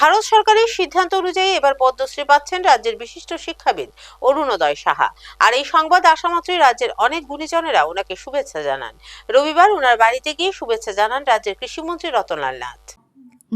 ভারত সরকারের সিদ্ধান্ত অনুযায়ী এবার পদ্মশ্রী পাচ্ছেন রাজ্যের বিশিষ্ট শিক্ষাবিদ অরুণোদয় সাহা। আর এই সংবাদ আসামাত্রই রাজ্যের অনেক গুণীজনেরা ওনাকে শুভেচ্ছা জানান। রবিবার ওনার বাড়িতে গিয়ে শুভেচ্ছা জানান রাজ্যের কৃষিমন্ত্রী রতনলাল নাথ।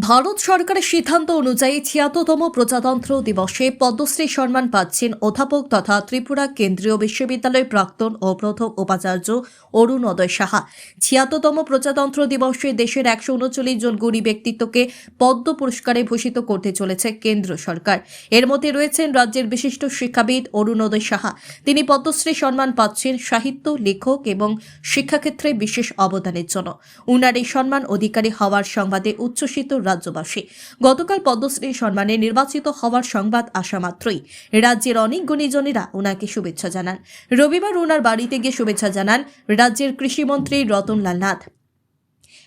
ভারত সরকারের সিদ্ধান্ত অনুযায়ী ছিয়াত্তরতম প্রজাতন্ত্র দিবসে পদ্মশ্রী সম্মান পাচ্ছেন অধ্যাপক তথা ত্রিপুরা কেন্দ্রীয় বিশ্ববিদ্যালয়ের প্রাক্তন ও প্রথম উপাচার্য অরুণোদয় সাহা। ছিয়াত্তরতম প্রজাতন্ত্র দিবসে দেশের একশো উনচল্লিশ জন গুণী ব্যক্তিত্বকে পদ্ম পুরস্কারে ভূষিত করতে চলেছে কেন্দ্র সরকার। এর মধ্যে রয়েছেন রাজ্যের বিশিষ্ট শিক্ষাবিদ অরুণোদয় সাহা। তিনি পদ্মশ্রী সম্মান পাচ্ছেন সাহিত্য, লেখক এবং শিক্ষাক্ষেত্রে বিশেষ অবদানের জন্য। উনার এই সম্মান অধিকারী হওয়ার সংবাদে উচ্ছ্বসিত রাজ্যবাসী। গতকাল পদ্মশ্রী সম্মানে নির্বাচিত হওয়ার সংবাদ আসা মাত্রই রাজ্যের অনেক গুণীজনেরা ওনাকে শুভেচ্ছা জানান। রবিবার ওনার বাড়িতে গিয়ে শুভেচ্ছা জানান রাজ্যের কৃষিমন্ত্রী রতনলাল নাথ।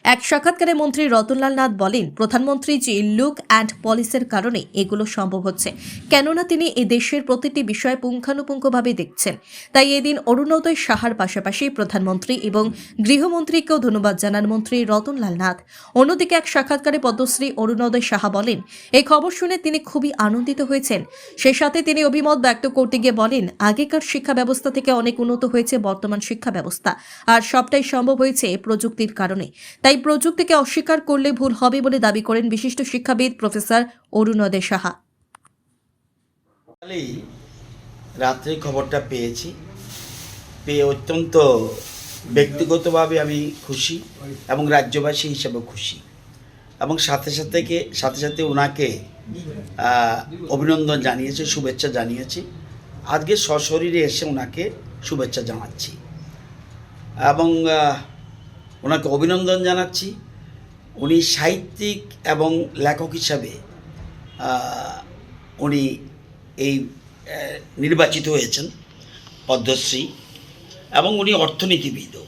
এক সাক্ষাৎকারে মন্ত্রী রতনলাল নাথ বলেন, প্রধানমন্ত্রী যে লুক অ্যান্ড পলিসির কারণে এগুলো সম্ভব হচ্ছে। কেননা তিনি এ দেশের প্রতিটি বিষয় পুঙ্খানুপুঙ্খভাবে দেখছেন। তাই এদিন অরুণোদয় সাহার পাশাপাশি প্রধানমন্ত্রী এবং গৃহমন্ত্রীকেও ধন্যবাদ জানান মন্ত্রী রতনলাল নাথ। অন্যদিকে এক সাক্ষাৎকারে পদ্মশ্রী অরুণোদয় সাহা বলেন এই খবর শুনে তিনি খুবই আনন্দিত হয়েছেন। সেই সাথে তিনি অভিমত ব্যক্ত করতে গিয়ে বলেন, আগেকার শিক্ষা ব্যবস্থা থেকে অনেক উন্নত হয়েছে বর্তমান শিক্ষা ব্যবস্থা, আর সবটাই সম্ভব হয়েছে প্রযুক্তির কারণে। তাই প্রযুক্তিকে অস্বীকার করলে ভুল হবে বলে দাবি করেন বিশিষ্ট শিক্ষাবিদ প্রফেসর অরুণোদয় সাহা। রাত্রে খবরটা পেয়েছি। পেয়ে অত্যন্ত ব্যক্তিগতভাবে আমি খুশি এবং রাজ্যবাসী হিসেবে খুশি এবং সাথে সাথে সাথে সাথে ওনাকে অভিনন্দন জানিয়েছি, শুভেচ্ছা জানিয়েছি। আজকে সশরীরে এসে ওনাকে শুভেচ্ছা জানাচ্ছি। এবং ওনাকে অভিনন্দন জানাচ্ছি। উনি সাহিত্যিক এবং লেখক হিসাবে উনি এই নির্বাচিত হয়েছেন, পদ্মশ্রী, এবং উনি অর্থনীতিবিদও,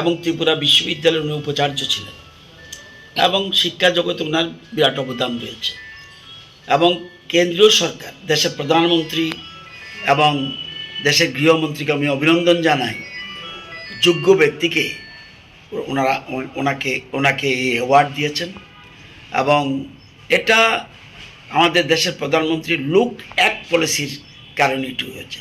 এবং ত্রিপুরা বিশ্ববিদ্যালয়ের উনি উপাচার্য ছিলেন, এবং শিক্ষা জগতে ওনার বিরাট অবদান রয়েছে, এবং কেন্দ্রীয় সরকার, দেশের প্রধানমন্ত্রী এবং দেশের গৃহমন্ত্রীকে আমি অভিনন্দন জানাই, যোগ্য ব্যক্তিকে ওনারা, ওনাকে ওনাকে এই অ্যাওয়ার্ড দিয়েছেন। এবং এটা আমাদের দেশের প্রধানমন্ত্রী লুক এক পলিসির কারণে এটি হয়েছে।